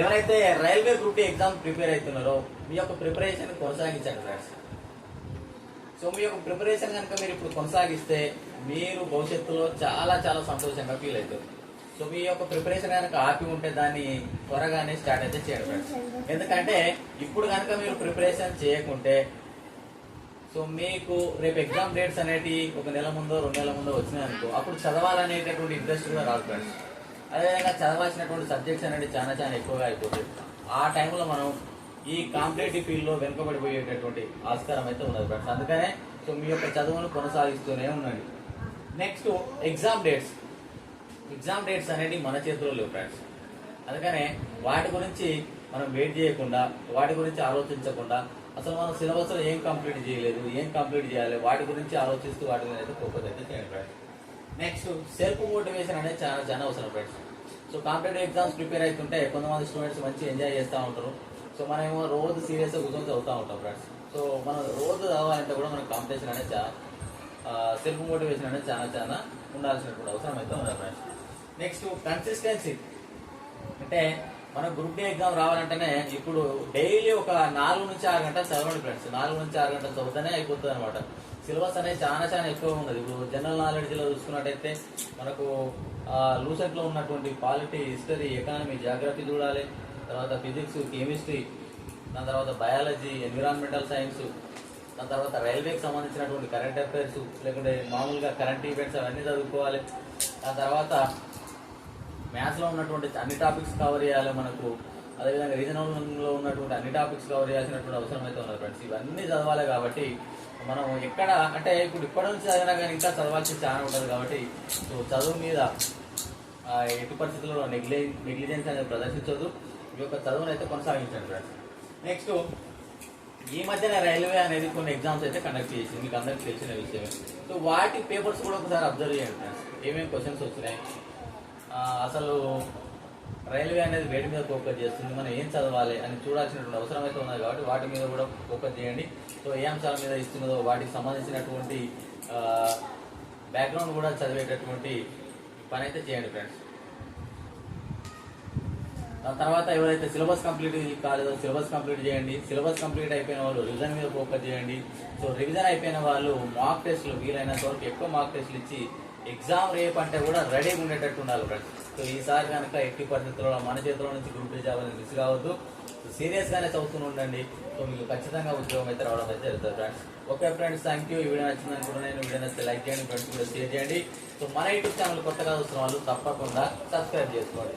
ఎవరైతే railway group D exam prepare అవుతున్నారో మీ యొక్క ప్రిపరేషన్ కొనసాగించండి ఫ్రెండ్స్. సో మీ యొక్క ప్రిపరేషన్ కనుక మీరు ఇప్పుడు కొనసాగిస్తే మీరు భవిష్యత్తులో చాలా చాలా సంతోషంగా ఫీల్ అవుతారు. సో మీ యొక్క ప్రిపరేషన్ కనుక ఆపి ఉంటే దాన్ని త్వరగానే స్టార్ట్ అయితే చేయండి ఫ్రెండ్స్. ఎందుకంటే ఇప్పుడు కనుక మీరు ప్రిపరేషన్ చేయకుంటే సో మీకు రేపు ఎగ్జామ్ డేట్స్ అనేటివి ఒక నెల ముందో రెండు నెలల ముందో వచ్చినాయి అనుకో అప్పుడు చదవాలనేటటువంటి ఇంట్రెస్ట్ కూడా రాదు ఫ్రెండ్స్. అదేవిధంగా చదవాల్సినటువంటి సబ్జెక్ట్స్ అనేది చాలా చాలా ఎక్కువగా అయిపోతాయి. ఆ టైంలో మనం ఈ కాంపిటేటివ్ ఫీల్డ్లో వెనుకబడిపోయేటటువంటి ఆస్కారం అయితే ఉన్నది ఫ్రెండ్స్. అందుకనే సో మీ యొక్క చదువును కొనసాగిస్తూనే ఉండండి. Next exam dates exam dates అనేది మన చేతిలో లేవు ఫ్రెండ్స్. అందుకనే వాటి గురించి మనం వెయిట్ చేయకుండా వాటి గురించి ఆలోచించకుండా అసలు మనం సిలబస్లో ఏం కంప్లీట్ చేయలేదు ఏం కంప్లీట్ చేయాలి వాటి గురించి ఆలోచిస్తూ వాటి మీద అయితే ఫోకస్ అయితే చేయండి ఫ్రెండ్స్. నెక్స్ట్ సెల్ఫ్ మోటివేషన్ అనేది చాలా చాలా అవసరం friends so competitive exams prepare అవుతుంటే కొంతమంది స్టూడెంట్స్ మంచి ఎంజాయ్ చేస్తూ ఉంటారు. సో మనమేమో రోజు సీరియస్గా కూర్చొని చదువుతూ ఉంటాం ఫ్రెండ్స్ సో మనం రోజు చదవాలంటే కూడా మనకు కాంపిటీషన్ అనేది చాలా సెల్ఫ్ మోటివేషన్ అనేది చాలా చాలా ఉండాల్సినటువంటి అవసరం అయితే ఉంది ఫ్రెండ్స్ నెక్స్ట్ కన్సిస్టెన్సీ అంటే మనం గ్రూప్ డి ఎగ్జామ్ రావాలంటేనే ఇప్పుడు డైలీ ఒక నాలుగు నుంచి ఆరు గంటలు చదవండి ఫ్రెండ్స్ నాలుగు నుంచి ఆరు గంటలు చదివితేనే అయిపోతుంది అనమాట సిలబస్ అనేది చాలా చాలా ఎక్కువ ఉన్నది. ఇప్పుడు జనరల్ నాలెడ్జ్లో చూసుకున్నట్టయితే మనకు లూసెంట్లో ఉన్నటువంటి పాలిటీ హిస్టరీ ఎకానమీ జాగ్రఫీ చూడాలి. తర్వాత ఫిజిక్స్ కెమిస్ట్రీ దాని తర్వాత బయాలజీ ఎన్విరాన్మెంటల్ సైన్స్ దాని తర్వాత రైల్వేకి సంబంధించినటువంటి కరెంట్ అఫైర్స్ లేకుంటే మామూలుగా కరెంట్ ఈవెంట్స్ అవన్నీ చదువుకోవాలి. దాని తర్వాత మ్యాథ్స్లో ఉన్నటువంటి అన్ని టాపిక్స్ కవర్ చేయాలి మనకు. అదేవిధంగా రీజనల్లో ఉన్నటువంటి అన్ని టాపిక్స్ కవర్ చేయాల్సినటువంటి అవసరం అయితే ఉన్నది ఫ్రెండ్స్ ఇవన్నీ చదవాలి కాబట్టి మనం ఎక్కడ అంటే ఇప్పుడు ఇప్పటి నుంచి చదివినా కానీ ఇంకా చదవాల్సి చాలా ఉంటుంది కాబట్టి సో చదువు మీద ఎటు పరిస్థితుల్లో నెగ్లి నెగ్లిజెన్స్ అనేది ప్రదర్శించదు ఈ యొక్క చదువును అయితే కొనసాగించండి ఫ్రెండ్స్ నెక్స్ట్ ఈ మధ్యన రైల్వే అనేది కొన్ని ఎగ్జామ్స్ అయితే కండక్ట్ చేసింది. మీకు అందరికి తెలిసిన విషయమే. సో వాటి పేపర్స్ కూడా ఒకసారి అబ్జర్వ్ చేయండి ఫ్రెండ్స్ ఏమేమి క్వశ్చన్స్ వచ్చినాయి? అసలు రైల్వే అనేది వేడి మీద ఫోకస్ చేస్తుంది. మనం ఏం చదవాలి అని చూడాల్సినటువంటి అవసరం అయితే ఉన్నది కాబట్టి వాటి మీద కూడా ఫోకస్ చేయండి. సో ఏ అంశాల మీద ఇస్తున్నదో వాటికి సంబంధించినటువంటి బ్యాక్గ్రౌండ్ కూడా చదివేటటువంటి పని అయితే చేయండి ఫ్రెండ్స్ దాని తర్వాత ఎవరైతే సిలబస్ కంప్లీట్ కాలేదో సిలబస్ కంప్లీట్ చేయండి. సిలబస్ కంప్లీట్ అయిపోయిన వాళ్ళు రివిజన్ మీద ఫోకస్ చేయండి. సో రివిజన్ అయిపోయిన వాళ్ళు మాక్ టెస్ట్లు వీలైనంత వరకు ఎక్కువ మాక్ టెస్ట్లు ఇచ్చి ఎగ్జామ్ రేపు అంటే కూడా రెడీగా ఉండేటట్టు ఉండాలి ఫ్రెండ్స్ సో ఈసారి కనుక ఎట్టి పరిస్థితుల్లో మన చేతిలో నుంచి గ్రూప్ డి జాబ్ అనేది మిస్ కావద్దు సీరియస్ చదువుతూ ఉండండి. సో మీకు ఖచ్చితంగా ఉద్యోగం అయితే రావడం అయితే జరుగుతుంది friends okay friends thank you ఈ వీడియో నచ్చింది అనుకుంటున్నాను వీడియో నచ్చితే లైక్ చేయండి. ఫ్రెండ్స్ కూడా షేర్ చేయండి. సో మన యూట్యూబ్ ఛానల్ కొత్తగా చూస్తున్న వాళ్ళు తప్పకుండా సబ్స్క్రైబ్ చేసుకోండి.